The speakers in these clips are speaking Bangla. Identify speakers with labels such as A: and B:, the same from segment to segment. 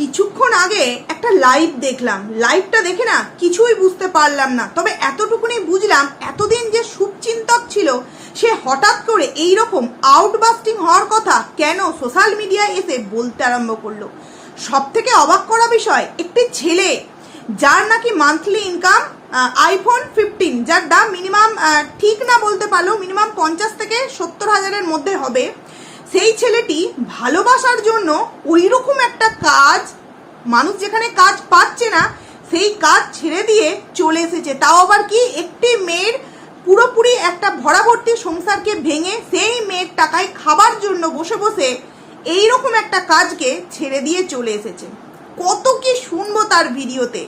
A: কিছুক্ষণ আগে একটা লাইভ দেখলাম। লাইভটা দেখে না কিছুই বুঝতে পারলাম না। তবে এতটুকুনি বুঝলাম, এতদিন যে শুভচিন্তক ছিল, সে হঠাৎ করে এই রকম আউটবাস্টিং হওয়ার কথা কেন সোশ্যাল মিডিয়ায় এসে বলতে আরম্ভ করল? সব থেকে অবাক করা বিষয়, একটি ছেলে, যার নাকি মান্থলি ইনকাম আইফোন ফিফটিন যার দাম মিনিমাম ঠিক না বলতে পারলেও মিনিমাম পঞ্চাশ থেকে সত্তর হাজারের মধ্যে হবে। সেই ছেলেটি ভালোবাসার জন্য ওই রকম একটা কাজ, মানুষ যেখানে কাজ পাচ্ছে না, সেই কাজ ছেড়ে দিয়ে চলে এসেছে। তাও আবার কি একটি মেয়ের পুরোপুরি একটা ভরাভর্তি সংসারকে ভেঙে সেই মেয়ের টাকায় খাবার জন্য বসে বসে এই রকম একটা কাজকে ছেড়ে দিয়ে চলে এসেছে। কত কি শুনব তার ভিডিওতে।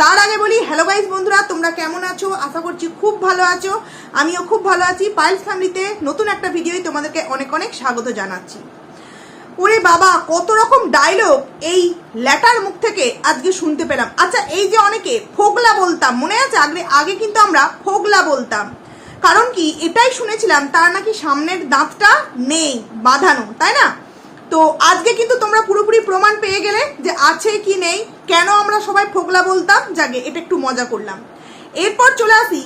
A: তার আগে বলি হ্যালো গাইজ বন্ধুরা, তোমরা কেমন আছো? আশা করছি খুব ভালো আছো। আমিও খুব ভালো আছি। পাইলস ফ্যামিলিতে নতুন একটা ভিডিওই তোমাদেরকে অনেক অনেক স্বাগত জানাচ্ছি। ওরে বাবা, কত রকম ডায়লগ এই ল্যাটার মুখ থেকে আজকে শুনতে পেলাম। আচ্ছা এই যে অনেকে ফোগলা বলতাম, মনে আছে? আগে আগে কিন্তু আমরা ফোগলা বলতাম। কারণ কি? এটাই শুনেছিলাম, তার নাকি সামনের দাঁতটা নেই, বাঁধানো, তাই না? তো আজকে কিন্তু তোমরা পুরোপুরি প্রমাণ পেয়ে গেলে যে আছে কি নেই, কেন আমরা সবাই ফোগলা বলতাম, যাকে এটা একটু মজা করলাম। এরপর চলে আসি,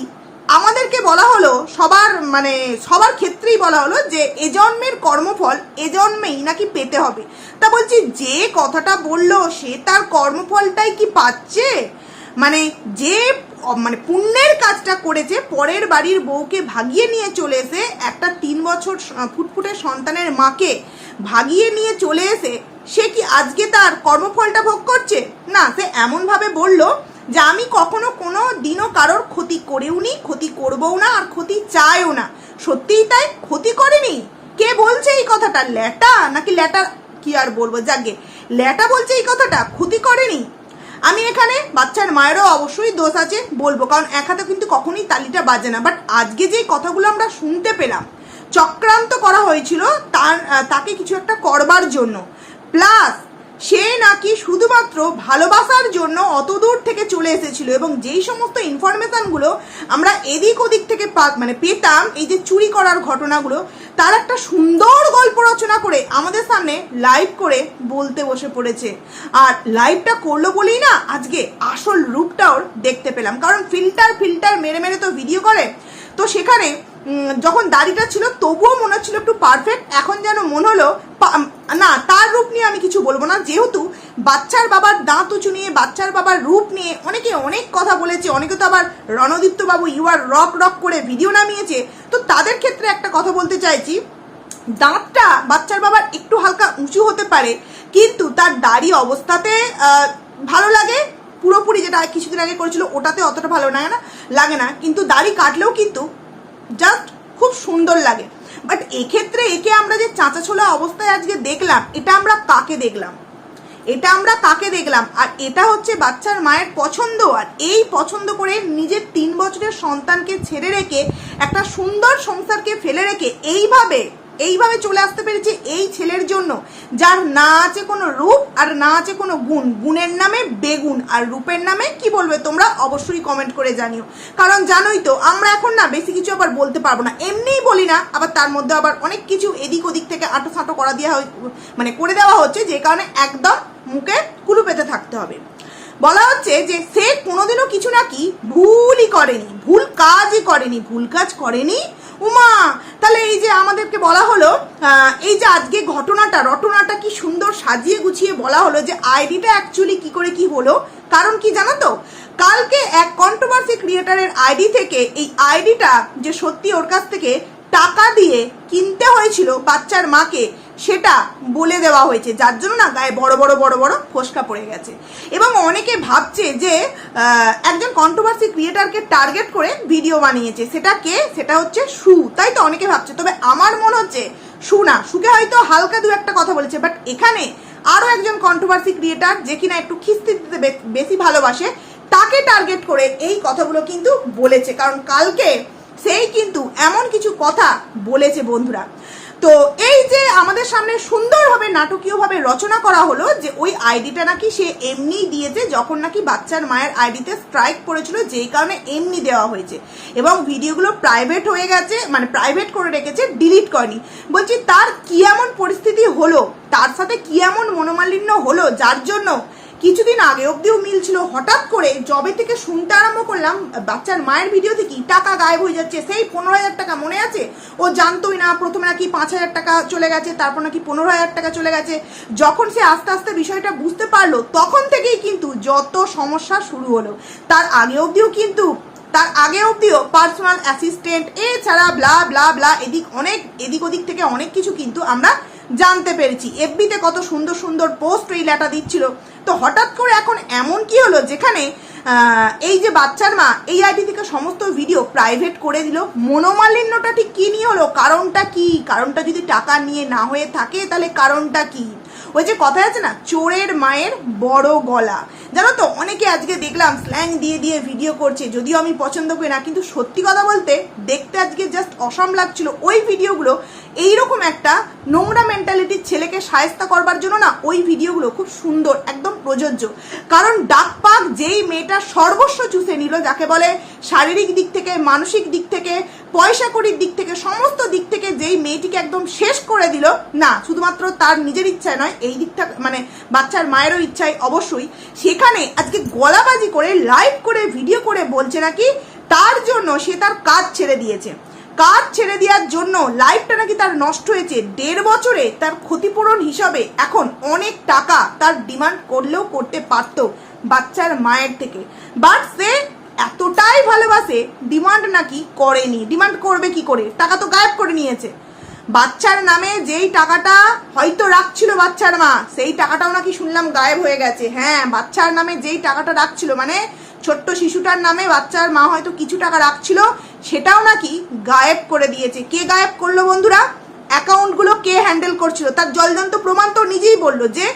A: আমাদেরকে বলা হলো, সবার মানে সবার ক্ষেত্রেই বলা হলো যে এ জন্মের কর্মফল এ জন্মেই নাকি পেতে হবে। তা বলছি, যে কথাটা বলল সে তার কর্মফলটাই কি পাচ্ছে? মানে যে মানে পুণ্যের কাজটা করেছে পরের বাড়ির বউকে ভাগিয়ে নিয়ে চলে এসে একটা তিন বছর ফুটফুটে সন্তানের মাকে ভাগিয়ে নিয়ে চলে এসে সে কি আজকে তার কর্মফলটা ভোগ করছে? না, সে এমনভাবে বলল যে আমি কখনো কোনো দিনও কারোর ক্ষতি করেও নি, ক্ষতি করবও না আর ক্ষতি চাইও না। সত্যিই তাই? ক্ষতি করেনি? কে বলছে এই কথাটা? ল্যাটা? নাকি ল্যাটা কি আর বলব? যাকে ল্যাটা বলছে এই কথাটা। ক্ষতি করেনি? আমি এখানে বাচ্চার মায়েরও অবশ্যই দোষ আছে বলব, কারণ এক হাতে কিন্তু কখনোই তালিটা বাজে না। বাট আজকে যে কথাগুলো আমরা শুনতে পেলাম, চক্রান্ত করা হয়েছিল তার তাকে কিছু একটা করবার জন্য। প্লাস সে নাকি শুধুমাত্র ভালোবাসার জন্য অত দূর থেকে চলে এসেছিল এবং যেই সমস্ত ইনফরমেশনগুলো আমরা এদিক ওদিক থেকে মানে পেতাম, এই যে চুরি করার ঘটনাগুলো, তার একটা সুন্দর গল্প রচনা করে আমাদের সামনে লাইভ করে বলতে বসে পড়েছে। আর লাইভটা করল বলেই না, আজকে আসল রূপটাও দেখতে পেলাম। কারণ ফিল্টার ফিল্টার মেরে মেরে তো ভিডিও করে। তো সেখানে যখন দাড়িটা ছিল, তবুও মনে হচ্ছিল একটু পারফেক্ট এখন যেন মনে হলো না, তার রূপ নিয়ে আমি কিছু বলব না। যেহেতু বাচ্চার বাবার দাঁত উঁচু নিয়ে, বাচ্চার বাবার রূপ নিয়ে অনেকে অনেক কথা বলেছে, অনেকে তো আবার রণদীপ্ত বাবু ইউ আর রক রক করে ভিডিও নামিয়েছে, তো তাদের ক্ষেত্রে একটা কথা বলতে চাইছি। দাঁতটা বাচ্চার বাবার একটু হালকা উঁচু হতে পারে, কিন্তু তার দাড়ি অবস্থাতে ভালো লাগে। পুরোপুরি যেটা কিছুদিন আগে করেছিল, ওটাতে অতটা ভালো লাগে না লাগে না। কিন্তু দাড়ি কাটলেও কিন্তু জাস্ট খুব সুন্দর লাগে। বাট এক্ষেত্রে একে আমরা যে চাঁচা ছোলা অবস্থায় আজকে দেখলাম, এটা আমরা কাকে দেখলাম? এটা আমরা কাকে দেখলাম? আর এটা হচ্ছে বাচ্চার মায়ের পছন্দ, আর এই পছন্দ করে নিজের তিন বছরের সন্তানকে ছেড়ে রেখে একটা সুন্দর সংসারকে ফেলে রেখে এইভাবে এইভাবে চলে আসতে পেরেছে এই ছেলের জন্য, যার না আছে কোনো রূপ আর না আছে কোনো গুণ। গুণের নামে বেগুন, আর রূপের নামে কি বলবে তোমরা অবশ্যই কমেন্ট করে জানিও। কারণ জানোই তো, আমরা এখন না বেশি কিছু আবার বলতে পারব না। এমনিই বলি না, আবার তার মধ্যে আবার অনেক কিছু এদিক ওদিক থেকে আটো সাটো করা দেওয়া মানে করে দেওয়া হচ্ছে, যে কারণে একদম মুখে কুলু পেতে থাকতে হবে। বলা হচ্ছে যে সে কোনোদিনও কিছু নাকি ভুলই করেনি, ভুল কাজই করেনি, ভুল কাজ করেনি উমা, তাহলে এই যে আমাদেরকে বলা হলো এই যে আজকে ঘটনাটা, রটনাটা কি সুন্দর সাজিয়ে গুছিয়ে বলা হলো যে আইডিটা অ্যাকচুয়ালি কি করে কি হলো? কারণ কি জানো তো? কালকে এক কন্ট্রোভার্সি ক্রিয়েটারের আইডি থেকে, এই আইডিটা যে সত্যি ওর কাছ থেকে টাকা দিয়ে কিনতে হয়েছিল বাচ্চার মাকে সেটা বলে দেওয়া হয়েছে। যার জন্য না গায়ে বড় বড় বড় বড় ফোসকা পড়ে গেছে। এবং অনেকে ভাবছে যে একজন কন্ট্রোভার্সি ক্রিয়েটারকে টার্গেট করে ভিডিও বানিয়েছে। সেটা কে? সেটা হচ্ছে সু। তাই তো অনেকে ভাবছে। তবে আমার মনে হচ্ছে সু না। সুকে হয়তো হালকা দু একটা কথা বলেছে। বাট এখানে আরও একজন কন্ট্রোভার্সি ক্রিয়েটার যে কিনা একটু খিস্তি দিতে বেশি ভালোবাসে, তাকে টার্গেট করে এই কথাগুলো কিন্তু বলেছে। কারণ কালকে সেই কিন্তু এমন কিছু কথা বলেছে বন্ধুরা। তো এই যে আমাদের সামনে সুন্দরভাবে নাটকীয়ভাবে রচনা করা হলো যে ওই আইডিটা নাকি সে এমনি দিয়েছে, যখন নাকি বাচ্চার মায়ের আইডিতে স্ট্রাইক পড়েছিল, যেই কারণে এমনি দেওয়া হয়েছে। এবং ভিডিওগুলো প্রাইভেট হয়ে গেছে মানে প্রাইভেট করে রেখেছে ডিলিট করেনি। বলছি, তার কি এমন পরিস্থিতি হলো? তার সাথে কি এমন মনোমালিন্য হলো? যার জন্য কিছুদিন আগে অব্দিও মিল ছিল হঠাৎ করে জবে থেকে শুনতে আরম্ভ করলাম, বাচ্চার মায়ের ভিডিও থেকে টাকা গায়েব হয়ে যাচ্ছে, সেই পনেরো হাজার টাকা মনে আছে? ও জানতোই না, প্রথমে নাকি পাঁচ হাজার টাকা চলে গেছে, তারপর নাকি পনেরো হাজার টাকা চলে গেছে। যখন সে আস্তে আস্তে বিষয়টা বুঝতে পারল, তখন থেকেই কিন্তু যত সমস্যা শুরু হলো। তার আগে অব্দিও কিন্তু, তার আগে অব্দিও পার্সোনাল অ্যাসিস্ট্যান্ট এছাড়া ব্লা ব্লা ব্লা এদিক অনেক, এদিক ওদিক থেকে অনেক কিছু কিন্তু আমরা জানতে পেরেছি। এফবিতে কত সুন্দর সুন্দর পোস্ট এই ল্যাটা দিচ্ছিল। তো হঠাৎ করে এখন এমন কি হলো যেখানে এই যে বাচ্চার মা এই আইডি থেকে সমস্ত ভিডিও প্রাইভেট করে দিল। মনোমালিন্যটা ঠিক কী নিয়ে হলো? কারণটা কি? কারণটা যদি টাকা নিয়ে না হয়ে থাকে, তাহলে কারণটা কি? ওই যে কথা আছে না, চোরের মায়ের বড় গলা। জানো তো, অনেকে আজকে দেখলাম স্ল্যাং দিয়ে দিয়ে ভিডিও করছে, যদিও আমি পছন্দ করি না, কিন্তু সত্যি কথা বলতে দেখতে আজকে জাস্ট অসম লাগছিল। ওই ভিডিওগুলো এইরকম একটা নোংরা মেন্টালিটির ছেলেকে সায়স্তা করবার জন্য না, ওই ভিডিওগুলো খুব সুন্দর, একদম প্রযোজ্য। কারণ ডাক পাক যেই মেয়েটা সর্বস্ব চুষে নিল, যাকে বলে শারীরিক দিক থেকে, মানসিক দিক থেকে পয়সা কড়ির দিক থেকে, সমস্ত দিক থেকে যেই মেয়েটিকে একদম শেষ করে দিল, না, শুধুমাত্র তার নিজের ইচ্ছায় নয়, এই দিকটা মানে বাচ্চার মায়েরও ইচ্ছায় অবশ্যই। সেখানে আজকে গলাবাজি করে লাইভ করে ভিডিও করে বলছে নাকি, তার জন্য সে তার কাজ ছেড়ে দিয়েছে। কাজ ছেড়ে দেওয়ার জন্য লাইফটা নাকি তার নষ্ট হয়েছে। দেড় বছরে তার ক্ষতিপূরণ হিসাবে এখন অনেক টাকা তার ডিমান্ড করলেও করতে পারত বাচ্চার মায়ের থেকে। বাট সে এতটাই ভালোবাসে ডিমান্ড নাকি করেনি। ডিমান্ড করবে কি করে? টাকা তো গায়েব করে নিয়েছে। বাচ্চার নামে যেই টাকাটা হয়তো রাখছিল বাচ্চার মা, সেই টাকাটাও নাকি শুনলাম গায়েব হয়ে গেছে। হ্যাঁ বাচ্চার নামে যেই টাকাটা রাখছিল মানে ছোট্ট শিশুটার নামে বাচ্চার মা হয়তো কিছু টাকা রাখছিল, সেটাও নাকি গায়েব করে দিয়েছে। কে গায়েব করল বন্ধুরা? অ্যাকাউন্টগুলো কে হ্যান্ডেল করছিল? তার জলজন্ত প্রমাণ তো নিজেই বলল যে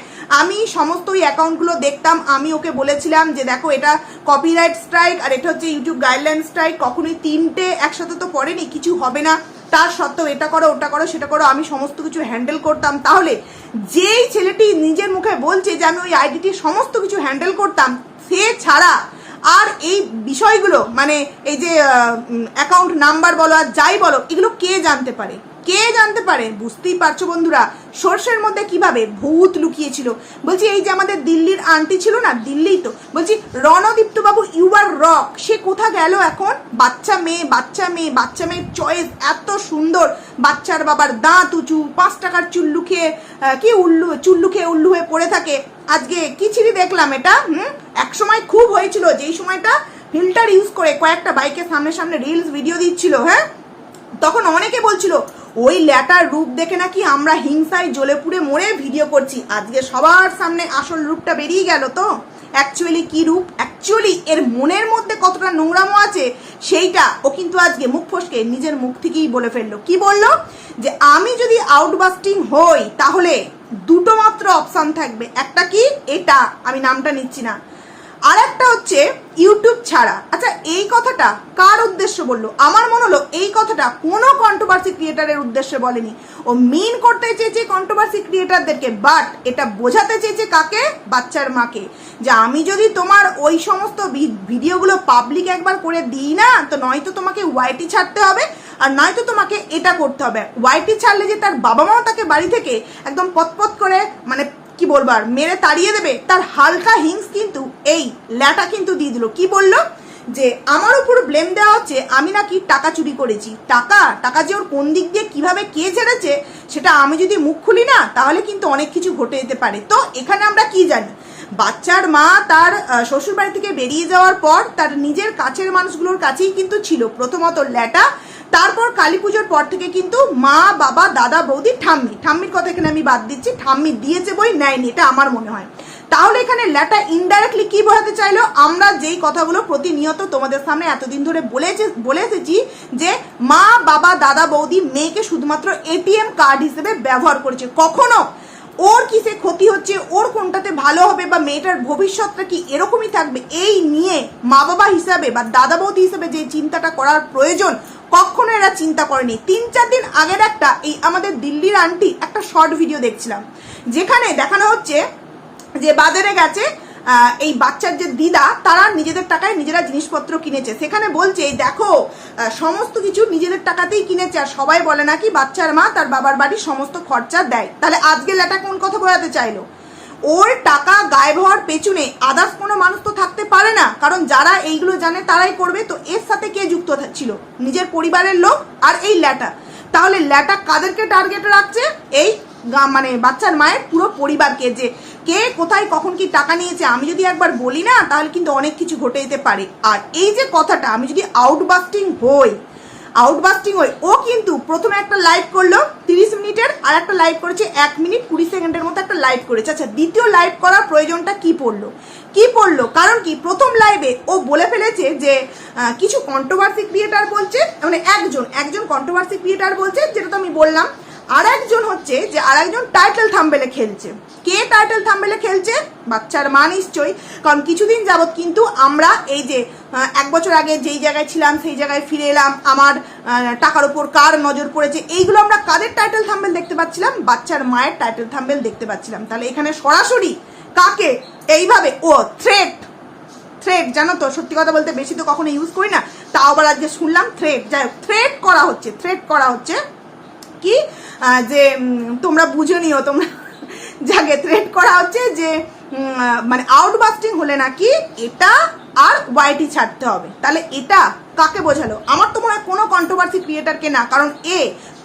A: আমি সমস্ত ওই অ্যাকাউন্টগুলো দেখতাম, আমি ওকে বলেছিলাম যে দেখো এটা কপিরাইট স্ট্রাইক আর এটা হচ্ছে ইউটিউব গাইডলাইন স্ট্রাইক কখনোই তিনটে একসাথে তো পড়েনি, কিছু হবে না। তার সত্ত্বেও এটা করো, ওটা করো, সেটা করো, আমি সমস্ত কিছু হ্যান্ডেল করতাম। তাহলে যেই ছেলেটি নিজের মুখে বলছে যে আমি ওই আইডিটির সমস্ত কিছু হ্যান্ডেল করতাম, সে ছাড়া আর এই বিষয়গুলো মানে এই যে অ্যাকাউন্ট নাম্বার বলো আর যাই বলো, এগুলো কে জানতে পারে? কে জানতে পারে? বুঝতেই পারছ বন্ধুরা, সর্ষের মধ্যে কীভাবে ভূত লুকিয়েছিল? বলছি, এই যে আমাদের দিল্লির আন্টি ছিল না দিল্লি তো, বলছি রণদীপ্ত বাবু ইউ আর রক সে কোথা গেল এখন? বাচ্চা মেয়ে বাচ্চা মেয়ে, বাচ্চা মেয়ের চয়েস এত সুন্দর, বাচ্চার বাবার দাঁত উঁচু, পাঁচ টাকার চুল্লু খেয়ে কি উল্লু চুল্লু খেয়ে উল্লু হয়ে পড়ে থাকে। আজকে কি দেখলাম এটা? হুম? এক সময় খুব হয়েছিল, যেই সময়টা ফিল্টার ইউজ করে কয়েকটা বাইকের সামনে সামনে রিলস ভিডিও দিচ্ছিল হ্যাঁ? তখন অনেকে বলছিল ওই ল্যাটার রূপ দেখে নাকি আমরা হিংসায় জ্বলে পুড়ে মরে ভিডিও করছি। আজকে সবার সামনে আসল রূপটা বেরিয়ে গেল তো। অ্যাকচুয়ালি কি রূপ? অ্যাকচুয়ালি এর মনের মধ্যে কতটা নোংরামো আছে সেইটা ও কিন্তু আজকে মুখ ফসকে নিজের মুখ থেকেই বলে ফেলল। কি বলল? যে আমি যদি আউটবাস্টিং হই তাহলে দুটো মাত্র অপশান থাকবে। একটা কি? এটা। আমি নামটা নিচ্ছি না। আর একটা হচ্ছে ইউটিউব ছাড়া। আচ্ছা এই কথাটা কার উদ্দেশ্য বলল? আমার মনে হলো এই কথাটা কোনো কন্ট্রোভার্সি ক্রিয়েটারের উদ্দেশ্যে বলেনি। ও মিন করতে চেয়েছে কন্ট্রোভার্সি ক্রিয়েটারদেরকে বাট এটা বোঝাতে চেয়েছে কাকে? বাচ্চার মাকে। যে আমি যদি তোমার ওই সমস্ত ভিডিওগুলো পাবলিক একবার করে দিই না, তো নয়তো তোমাকে ওয়াইটি ছাড়তে হবে, আর নয়তো তোমাকে এটা করতে হবে। ওয়াইটি ছাড়লে যে তার বাবা মাও তাকে বাড়ি থেকে একদম পতপত করে মানে কি বলব আর? মেরে তাড়িয়ে দেবে। তার হালকা হিংস কিন্তু এই ল্যাটা কিন্তু দিয়ে দিল। কি বলল? যে আমার উপর ব্লেম দেওয়া হচ্ছে, আমি নাকি টাকা চুরি করেছি। টাকা? টাকা যে ওর কোন দিক দিয়ে কীভাবে কে ছেড়েছে, সেটা আমি যদি মুখ খুলি না, তাহলে কিন্তু অনেক কিছু ঘটে যেতে পারে। তো এখানে আমরা কি জানি? বাচ্চার মা তার শ্বশুরবাড়ি থেকে বেরিয়ে যাওয়ার পর তার নিজের কাছের মানুষগুলোর কাছেই কিন্তু ছিল। প্রথমত ল্যাটা তারপর কালী পুজোর পর থেকে কিন্তু মা, বাবা, দাদা, বৌদি, ঠাম্মি। ঠাম্মির কথা এখানে আমি বাদ দিচ্ছি। ঠাম্মি দিয়েছে বই, নেয়নি, এটা আমার মনে হয়। তাহলে এখানে ল্যাটা ইনডাইরেক্টলি কি বোঝাতে চাইলো? আমরা যেই কথাগুলো প্রতিনিয়ত তোমাদের সামনে এতদিন ধরে বলে বলে এসেছি যে মা, বাবা, দাদা, বৌদি মেয়েকে শুধুমাত্র এটিএম কার্ড হিসেবে ব্যবহার করেছে। কখনো ওর কিসে ক্ষতি হচ্ছে, ওর কোনটাতে ভালো হবে বা মেয়েটার ভবিষ্যৎটা কি এরকমই থাকবে, এই নিয়ে মা বাবা হিসাবে বা দাদা বৌদি হিসাবে যে চিন্তাটা করার প্রয়োজন কখনো এরা চিন্তা করেনি। তিন চার দিন আগের একটা এই আমাদের দিল্লির আন্টি একটা শর্ট ভিডিও দেখছিলাম। যেখানে দেখানো হচ্ছে যে বাজারে গেছে এই বাচ্চার যে দিদা, তারা নিজেদের টাকায় নিজেরা জিনিসপত্র কিনেছে। সেখানে বলছে, এই দেখো সমস্ত কিছু নিজেদের টাকাতেই কিনেছে। আর সবাই বলে নাকি বাচ্চার মা তার বাবার বাড়ি সমস্ত খরচা দেয়। তাহলে আজকে লেটা কোন কথা বোঝাতে চাইলো? ওর টাকা গায়েব হওয়ার পেছনে আদার্স কোনো মানুষ তো থাকতে পারে না। কারণ যারা এইগুলো জানে তারাই করবে। তো এর সাথে কে যুক্ত ছিল? নিজের পরিবারের লোক আর এই ল্যাটা। তাহলে ল্যাটা কাদেরকে টার্গেটে রাখছে? এই মানে বাচ্চার মায়ের পুরো পরিবারকে যে কে কোথায় কখন কি টাকা নিয়েছে আমি যদি একবার বলি না, তাহলে কিন্তু অনেক কিছু ঘটে যেতে পারে। আর এই যে কথাটা, আমি যদি আউটবাস্টিং হই আউটবাস্টিং হয়। ও কিন্তু প্রথমে একটা লাইভ করল তিরিশ মিনিটের, আর একটা লাইভ করেছে এক মিনিট কুড়ি সেকেন্ডের মতো একটা লাইভ করেছে। আচ্ছা দ্বিতীয় লাইভ করার প্রয়োজনটা কি পড়ল? কি পড়ল? কারণ কি, প্রথম লাইভে ও বলে ফেলেছে যে কিছু কন্ট্রোভার্সি ক্রিয়েটার বলছে মানে একজন একজন কন্ট্রোভার্সি ক্রিয়েটার বলছে, যেটা তো আমি বললাম। আর একজন হচ্ছে যে আর একজন টাইটেল থাম্বেলে খেলছে। কে টাইটেল থাম্বেলে খেলছে? বাচ্চার মা নিশ্চয়ই। কারণ কিছুদিন যাবৎ কিন্তু আমরা এই যে এক বছর আগে যেই জায়গায় ছিলাম, সেই জায়গায় ফিরে এলাম, আমার টাকার উপর কার নজর পড়েছে, এইগুলো আমরা কাদের টাইটেল থাম্বেল দেখতে পাচ্ছিলাম? বাচ্চার মায়ের টাইটেল থাম্বেল দেখতে পাচ্ছিলাম। তাহলে এখানে সরাসরি কাকে? এইভাবে, ও থ্রেট থ্রেড জানো তো, সত্যি কথা বলতে বেশি তো কখনো ইউজ করি না। তাও আবার আজকে শুনলাম থ্রেড যাই হোক থ্রেড করা হচ্ছে থ্রেড করা হচ্ছে কি যে তোমরা বুঝে নিও তোমরা যাকে থ্রেড করা হচ্ছে যে মানে আউটবাস্টিং হলে নাকি এটা আর ওয়াইটি ছাড়তে হবে। তাহলে এটা কাকে বোঝালো? আমার তো মনে হয় কোনো কন্ট্রোভার্সি ক্রিয়েটারকে না, কারণ এ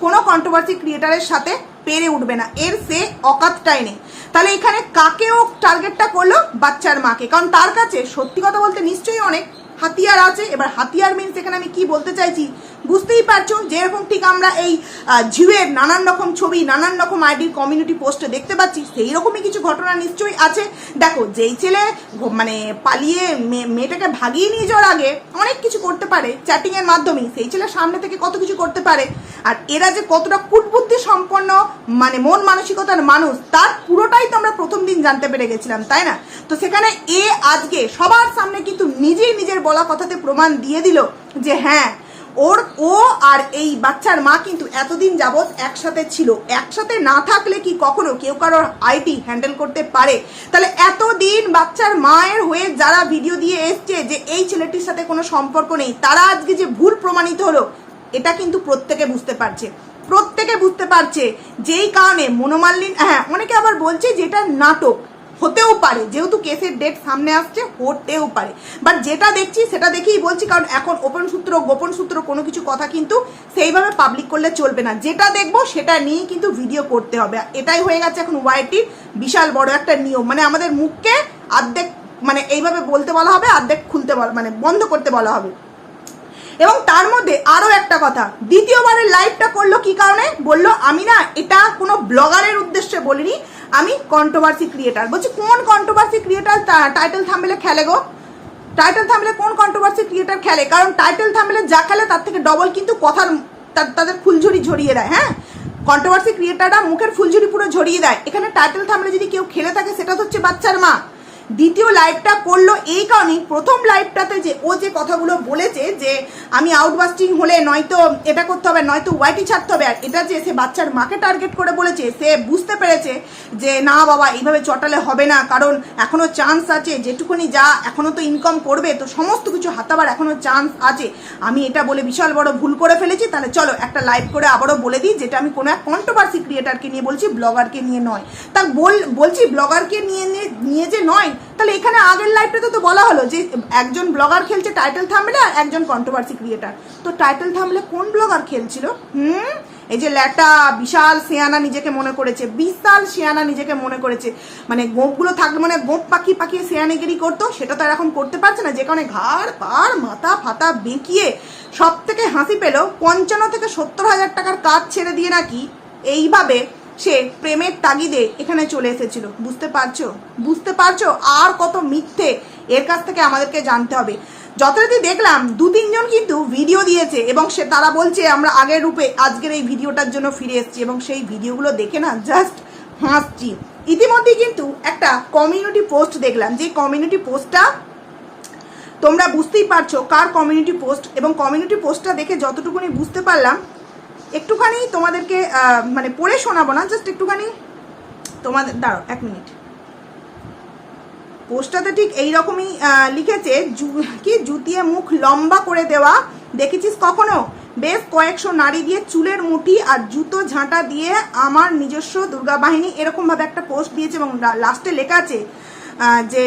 A: কোনো কন্ট্রোভার্সি ক্রিয়েটারের সাথে পেরে উঠবে না। এর সে অকাতটাই নেই। তাহলে এখানে কাকেও টার্গেটটা করল? বাচ্চার মাকে। কারণ তার কাছে সত্যি কথা বলতে নিশ্চয়ই অনেক হাতিয়ার আছে। এবার হাতিয়ার মিনস এখানে আমি কি বলতে চাইছি? বুঝতেই পারছ, যেরকম ঠিক আমরা এই ঝিউয়ের নানান রকম ছবি, নানান রকম আইডির কমিউনিটি পোস্টে দেখতে পাচ্ছি সেই রকমই কিছু ঘটনা নিশ্চয়ই আছে। দেখো, যেই ছেলে মানে পালিয়ে মেয়েটাকে ভাগিয়ে নিয়ে যাওয়ার আগে অনেক কিছু করতে পারে চ্যাটিংয়ের এর মাধ্যমে সেই ছেলে সামনে থেকে কত কিছু করতে পারে। আর এরা যে কতটা কুটবুদ্ধি সম্পন্ন মানে মন মানসিকতার মানুষ, তার পুরোটাই তো আমরা প্রথম দিন জানতে পেরে গেছিলাম, তাই না? তো সেখানে এ আজকে সবার সামনে কিন্তু নিজেই নিজের বলা কথাতে প্রমাণ দিয়ে দিল যে হ্যাঁ ওর ও আর এই বাচ্চার মা কিন্তু এতদিন যাবৎ একসাথে ছিল। একসাথে না থাকলে কি কখনো কেউ কারোর আইটি হ্যান্ডেল করতে পারে? তাহলে এতদিন বাচ্চার মায়ের হয়ে যারা ভিডিও দিয়ে এসছে যে এই ছেলেটির সাথে কোনো সম্পর্ক নেই, তারা আজকে যে ভুল প্রমাণিত হলো, এটা কিন্তু প্রত্যেকে বুঝতে পারছে। প্রত্যেকে বুঝতে পারছে যেই কারণে মনোমালিন হ্যাঁ অনেকে আবার বলছে যে এটা নাটক। হতেও পারে। যেহেতু কেসের ডেট সামনে আসছে, হতেও পারে। বাট যেটা দেখছি, সেটা দেখেই বলছি, কারণ এখন ওপেন সূত্র, গোপন সূত্র কোনো কিছু কথা কিন্তু সেইভাবে পাবলিক করলে চলবে না। যেটা দেখব, সেটা নিয়েই কিন্তু ভিডিও করতে হবে। এটাই হয়ে গেছে এখন ওয়াইটির বিশাল বড় একটা নিয়ম। মানে আমাদের মুখকে অর্ধেক মানে এইভাবে বলতে বলা হবে অর্ধেক খুলতে বলা মানে বন্ধ করতে বলা হবে। এবং তার মধ্যে আরও একটা কথা, দ্বিতীয়বারের লাইভটা করল কি কারণে? বলল আমি না এটা কোনো ব্লগারের উদ্দেশ্যে বলিনি। আমি কন্ট্রোভার্সি ক্রিয়েটার বলছি, কোন কন্ট্রোভার্সি ক্রিয়েটার টাইটেল থামলে খেলে গো? টাইটেল থামলে কোন কন্ট্রোভার্সি ক্রিয়েটার খেলে? কারণ টাইটেল থামলে যা খেলে তার থেকে ডবল কিন্তু কথার তাদের ফুলঝুরি ঝরিয়ে দেয় হ্যাঁ? কন্ট্রোভার্সি ক্রিয়েটাররা মুখের ফুলঝুরি পুরো ঝরিয়ে দেয়। এখানে টাইটেল থামলে যদি কেউ খেলে থাকে, সেটা তো হচ্ছে বাচ্চার মা। দ্বিতীয় লাইভটা করল এই কারণেই, প্রথম লাইভটাতে যে ও যে কথাগুলো বলেছে যে আমি আউটবাস্টিং হলে নয়তো এটা করতে হবে, নয়তো ওয়াইটি ছাড়তে হবে, আর এটা যে সে বাচ্চার মাকে টার্গেট করে বলেছে, সে বুঝতে পেরেছে যে না বাবা, এইভাবে চটালে হবে না। কারণ এখনও চান্স আছে, যেটুকুনি যা এখনও তো ইনকাম করবে, তো সমস্ত কিছু হাতাবার এখনও চান্স আছে। আমি এটা বলে বিশাল বড় ভুল করে ফেলেছি, তাহলে চলো একটা লাইভ করে আবারও বলে দিই, যেটা আমি কোনো এক কন্ট্রোভার্সি ক্রিয়েটারকে নিয়ে বলছি ব্লগারকে নিয়ে নয়। তা বল, বলছি ব্লগারকে নিয়ে- নিয়ে যে নয় তাহলে এখানে আগের লাইভটাতে তো বলা হলো যে একজন ব্লগার খেলছে টাইটেল থামলে আর একজন কন্ট্রোভার্সি ক্রিয়েটার তো টাইটেল থামলে কোন ব্লগার খেলছিল? হুম? এই যে ল্যাটা, বিশাল শেয়ানা নিজেকে মনে করেছে, বিশাল শেয়ানা নিজেকে মনে করেছে। মানে গোপগুলো থাকলে মানে গোপ পাখি পাকিয়ে শেয়ানিগিরি করতো, সেটা তো এখন করতে পারছে না, যে কারণে ঘাড় পাড় মাথা ফাতা বেঁকিয়ে সব থেকে হাসি পেল পঞ্চান্ন থেকে সত্তর হাজার টাকার কাজ ছেড়ে দিয়ে নাকি এইভাবে সে প্রেমের তাগিদে এখানে চলে এসেছিল। বুঝতে পারছ? বুঝতে পারছ? আর কত মিথ্যে? এর কাছ থেকে আমাদেরকে জানতে হবে। যথারীতি দেখলাম দু তিনজন কিন্তু ভিডিও দিয়েছে এবং সে তারা বলছে, আমরা আগের রূপে আজকের এই ভিডিওটার জন্য ফিরে এসেছি। এবং সেই ভিডিওগুলো দেখে না জাস্ট হাসছি। ইতিমধ্যেই কিন্তু একটা কমিউনিটি পোস্ট দেখলাম। যে কমিউনিটি পোস্টটা তোমরা বুঝতেই পারছ কার কমিউনিটি পোস্ট এবং কমিউনিটি পোস্টটা দেখে যতটুকুনি বুঝতে পারলাম একটুখানি তোমাদেরকে মানে পড়ে শোনাবো না জাস্ট একটুখানি তোমাদের, দাঁড়াও, এক মিনিট। পোস্টটাতে ঠিক এই রকমই লিখেছে কি, জুতিয়ে মুখ লম্বা করে দেওয়া, দেখেছিস কখনো? বেশ কয়েকশো নারী দিয়ে চুলের মুঠি আর জুতো ঝাঁটা দিয়ে আমার নিজস্ব দুর্গা বাহিনী এরকম ভাবে একটা পোস্ট দিয়েছে এবং লাস্টে লেখা আছে যে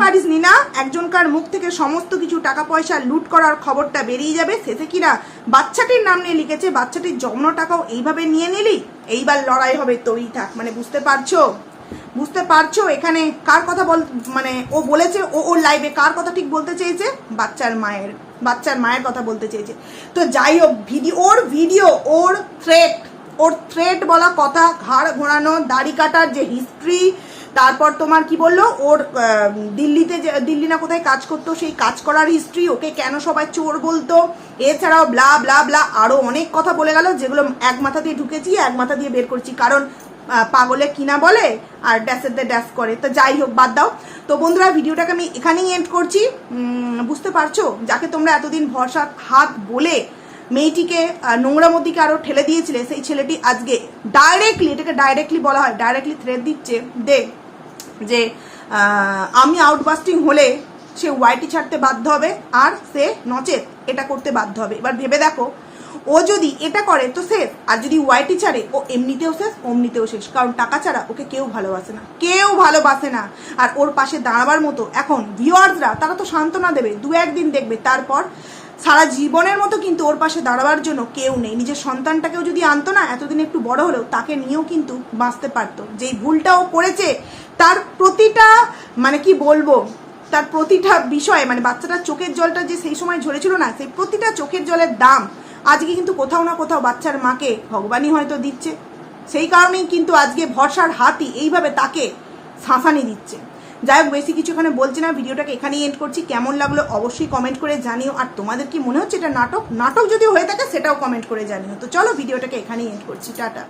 A: পারিস নি একজনকার মুখ থেকে সমস্ত কিছু টাকা পয়সা লুট করার খবরটা বেরিয়ে যাবে। শেষে কিনা বাচ্চাটির নাম নিয়ে লিখেছে, বাচ্চাটির জন্ম টাকাও এইভাবে নিয়ে নিলি? এইবার লড়াই হবে তৈরি থাক। মানে বুঝতে পারছ? বুঝতে পারছ? এখানে কার কথা বল মানে ও বলেছে, ও ওর লাইভে কার কথা ঠিক বলতে চেয়েছে? বাচ্চার মায়ের বাচ্চার মায়ের কথা বলতে চেয়েছে। তো যাই হোক ভিডিও ওর ভিডিও ওর থ্রেট ওর থ্রেট বলা কথা, ঘাড় ঘোরানো, দাড়ি কাটার যে হিস্ট্রি তারপর তোমার কি বলল? ওর দিল্লিতে যে, দিল্লি না কোথায় কাজ করতো, সেই কাজ করার হিস্ট্রি ওকে কেন সবাই চোর বলতো? এছাড়াও ব্লা ব্লা ব্লা আরও অনেক কথা বলে গেল, যেগুলো এক মাথা দিয়ে ঢুকেছি, এক মাথা দিয়ে বের করছি। কারণ পাগলে কিনা বলে? আর ড্যাসের দিয়ে ড্যাস করে। তো যাই হোক, বাদ দাও। তো বন্ধুরা, ভিডিওটাকে আমি এখানেই এন্ড করছি। বুঝতে পারছ? যাকে তোমরা এতদিন ভরসা হাত বলে মেয়েটিকে আহ, নোংরামোর দিকে আরও ঠেলে দিয়েছিলে সেই ছেলেটি আজকে ডাইরেক্টলি এটাকে ডাইরেক্টলি বলা হয় ডাইরেক্টলি থ্রেড দিচ্ছে দে যে আমি আউটবাস্টিং হলে সে ওয়াইটি ছাড়তে বাধ্য হবে আর সে নচেত এটা করতে বাধ্য হবে। এবার ভেবে দেখো ও যদি এটা করে তো শেষ। আর যদি ওয়াইটি ছাড়ে ও এমনিতেও শেষ অমনিতেও শেষ। কারণ টাকা ছাড়া ওকে কেউ ভালোবাসে না। কেউ ভালোবাসে না। আর ওর পাশে দাঁড়াবার মতো এখন ভিউয়ার্সরা তারা তো সান্ত্বনা দেবে দু একদিন দেখবে তারপর সারা জীবনের মতো কিন্তু ওর পাশে দাঁড়াবার জন্য কেউ নেই। নিজের সন্তানটাকেও যদি আনতো না, এতদিন একটু বড় হলেও তাকে নিয়েও কিন্তু বাঁচতে পারতো। যেই ভুলটা ও করেছে, তার প্রতিটা মানে কি বলব, তার প্রতিটা বিষয়ে মানে বাচ্চাটার চোখের জলটা যে সেই সময় ঝরেছিল না, সেই প্রতিটা চোখের জলের দাম আজকে কিন্তু কোথাও না কোথাও বাচ্চার মাকে ভগবানই হয়তো দিচ্ছে। সেই কারণেই কিন্তু আজকে ভরসার হাতই এইভাবে তাকে শাঁসানি দিচ্ছে। যাই হোক, বেশি কিছু এখানে বলছি না, ভিডিওটাকে এখানেই এন্ড করছি। কেমন লাগল অবশ্যই কমেন্ট করে জানিও। আর তোমাদের কি মনে হচ্ছে এটা নাটক? নাটক যদি হয়ে থাকে, সেটাও কমেন্ট করে জানিও। তো চলো, ভিডিওটাকে এখানেই এন্ড করছি। টাটা।